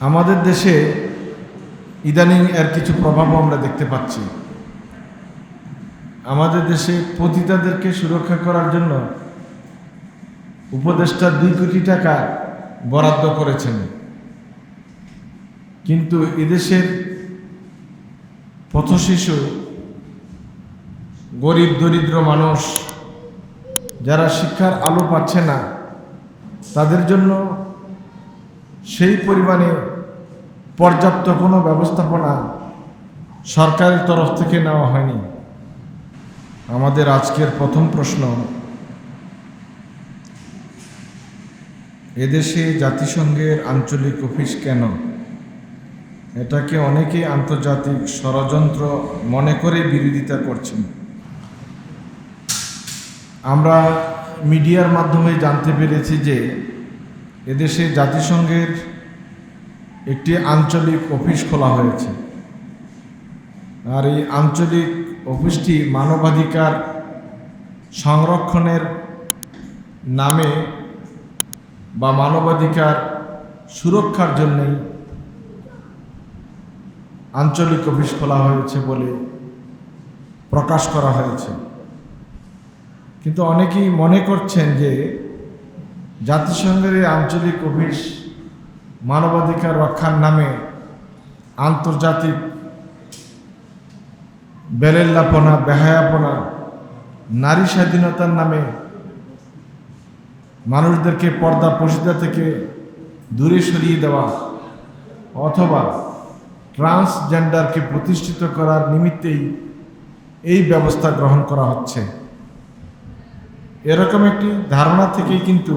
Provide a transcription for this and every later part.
আমাদের দেশে ইদানিং এর কিছু প্রভাবও আমরা দেখতে পাচ্ছি। আমাদের দেশে পতিতাদেরকে সুরক্ষা করার জন্য উপদেষ্টা দুই কোটি টাকা বরাদ্দ করেছেন। কিন্তু এদেশের পথশিশু, গরিব দরিদ্র মানুষ যারা শিক্ষার আলো পাচ্ছে না, তাদের জন্য সেই পরিমাণে পর্যাপ্ত কোনো ব্যবস্থাপনা সরকারের তরফ থেকে নেওয়া হয়নি। আমাদের আজকের প্রথম প্রশ্ন, এদেশে জাতিসংঘের আঞ্চলিক অফিস কেন? এটাকে অনেকেই আন্তর্জাতিক ষড়যন্ত্র মনে করে বিরোধিতা করছেন। আমরা মিডিয়ার মাধ্যমে জানতে পেরেছি যে, এদেশে জাতিসংঘের একটি আঞ্চলিক অফিস খোলা হয়েছে। আর এই আঞ্চলিক অফিসটি মানবাধিকার সংরক্ষণের নামে বা মানবাধিকার সুরক্ষার জন্যই আঞ্চলিক অফিস খোলা হয়েছে বলে প্রকাশ করা হয়েছে। কিন্তু অনেকেই মনে করছেন যে জাতিসংঘের এই আঞ্চলিক অফিস মানবাধিকার রক্ষার নামে আন্তর্জাতিক বেলেল্লাপনা, বেহায়াপনা, নারী স্বাধীনতার নামে মানুষদেরকে পর্দা পশিদা থেকে দূরে সরিয়ে দেওয়া অথবা ট্রান্সজেন্ডারকে প্রতিষ্ঠিত করার নিমিত্তেই এই ব্যবস্থা গ্রহণ করা হচ্ছে। এরকম একটি ধারণা থেকেই কিন্তু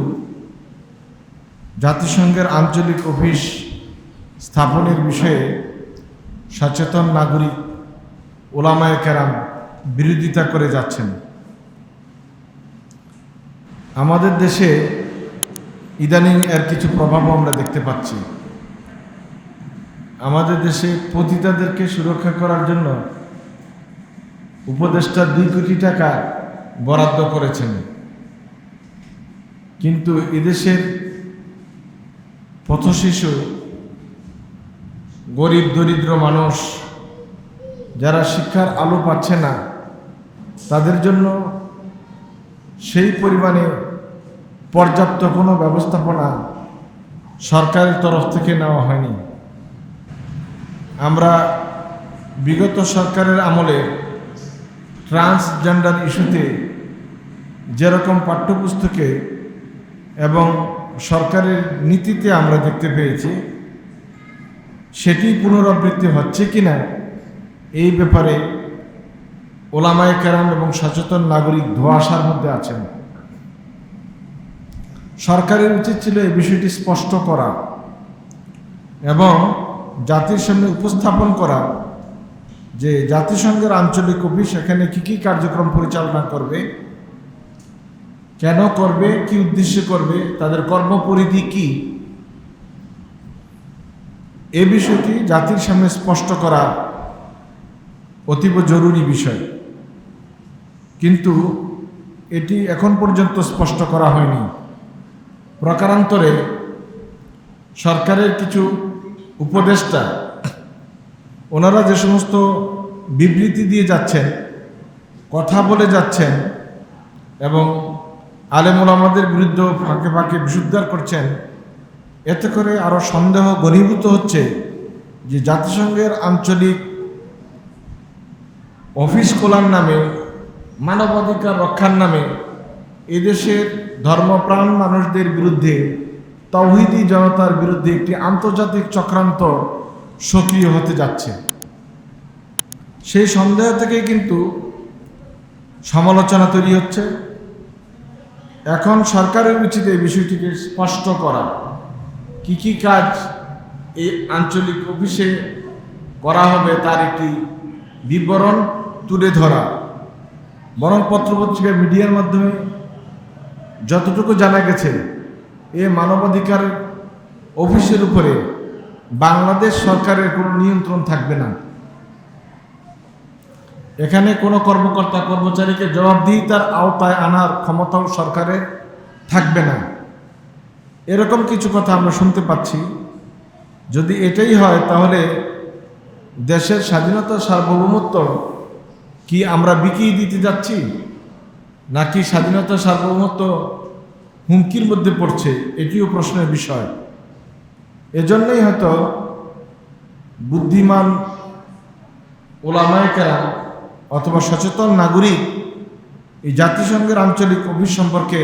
জাতিসংঘের আঞ্চলিক অফিস স্থাপনের বিষয়ে সচেতন নাগরিক ওলামায় কেরাম বিরোধিতা করে যাচ্ছেন। আমাদের দেশে ইদানিং এর কিছু প্রভাবও আমরা দেখতে পাচ্ছি। আমাদের দেশে পতিতাদেরকে সুরক্ষা করার জন্য উপদেষ্টা দুই কোটি টাকা বরাদ্দ করেছেন। কিন্তু এদেশের পথশিশু গরিব দরিদ্র মানুষ, যারা শিক্ষার আলো পাচ্ছে না, তাদের জন্য সেই পরিমাণে পর্যাপ্ত কোনো ব্যবস্থাপনা সরকারের তরফ থেকে নেওয়া হয়নি। আমরা বিগত সরকারের আমলে ট্রান্সজেন্ডার ইস্যুতে যেরকম পাঠ্যপুস্তকে এবং সরকারের নীতিতে আমরা দেখতে পেয়েছি, সেটি পুনরাবৃত্তি হচ্ছে কিনা এই ব্যাপারে ওলামায় কেরাম এবং সচেতন নাগরিক ধোয়াশার মধ্যে আছেন। সরকারের উচিত ছিল এই বিষয়টি স্পষ্ট করা এবং জাতির সামনে উপস্থাপন করা যে জাতিসংঘের আঞ্চলিক অফিস এখানে কি কি কার্যক্রম পরিচালনা করবে কেন করবে, কি উদ্দেশ্যে করবে, তাদের কর্মপরিধি কি? এ বিষয়টি জাতির সামনে স্পষ্ট করা অতীব জরুরি বিষয়। কিন্তু এটি এখন পর্যন্ত স্পষ্ট করা হয়নি। প্রকারান্তরে সরকারের কিছু উপদেষ্টা, ওনারা যে সমস্ত বিবৃতি দিয়ে যাচ্ছেন, কথা বলে যাচ্ছেন এবং আলেমুল আমাদের বিরুদ্ধে ফাঁকে ফাঁকে বিশুদ্ধার করছেন। এতে করে আরও সন্দেহ ঘনীভূত হচ্ছে যে জাতিসংঘের আঞ্চলিক অফিস খোলার নামে, মানবাধিকার রক্ষার নামে এদেশের ধর্মপ্রাণ মানুষদের বিরুদ্ধে তৌহিদি জনতার বিরুদ্ধে একটি আন্তর্জাতিক চক্রান্ত সক্রিয় হতে যাচ্ছে। সেই সন্দেহ থেকে কিন্তু সমালোচনা তৈরি হচ্ছে। এখন সরকারের উচিত এই বিষয়টিকে স্পষ্ট করা। কি কি কাজ এই আঞ্চলিক অফিসে করা হবে তার একটি বিবরণ তুলে ধরা। বরং পত্রপত্রিকা মিডিয়ার মাধ্যমে যতটুকু জানা গেছে, এ মানবাধিকার অফিসের উপরে বাংলাদেশ সরকারের কোনো নিয়ন্ত্রণ থাকবে না। এখানে কোনো কর্মকর্তা কর্মচারীকে জবাবদিহিতার আওতায় আনার ক্ষমতাও সরকারে থাকবে না। এরকম কিছু কথা আমরা শুনতে পাচ্ছি। যদি এটাই হয়, তাহলে দেশের স্বাধীনতা সার্বভৌমত্ব কি আমরা বিকিয়ে দিতে যাচ্ছি? নাকি স্বাধীনতা সার্বভৌমত্ব হুমকির মধ্যে পড়ছে? এটিও প্রশ্নের বিষয়। এজন্যই হয়তো বুদ্ধিমান ওলামায়িকেরা অথবা সচেতন নাগরিক এই জাতিসংঘের আঞ্চলিক অফিস সম্পর্কে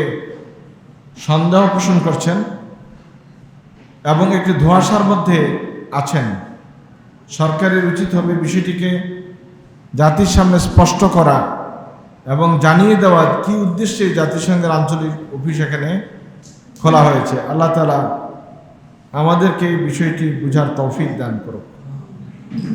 সন্দেহ পোষণ করছেন এবং একটি ধোঁয়াশার মধ্যে আছেন। সরকারের উচিত হবে বিষয়টিকে জাতির সামনে স্পষ্ট করা এবং জানিয়ে দেওয়া কি উদ্দেশ্যে জাতিসংঘের আঞ্চলিক অফিস এখানে খোলা হয়েছে। আল্লাহ তালা আমাদেরকে এই বিষয়টি বুঝার তৌফিক দান করুক।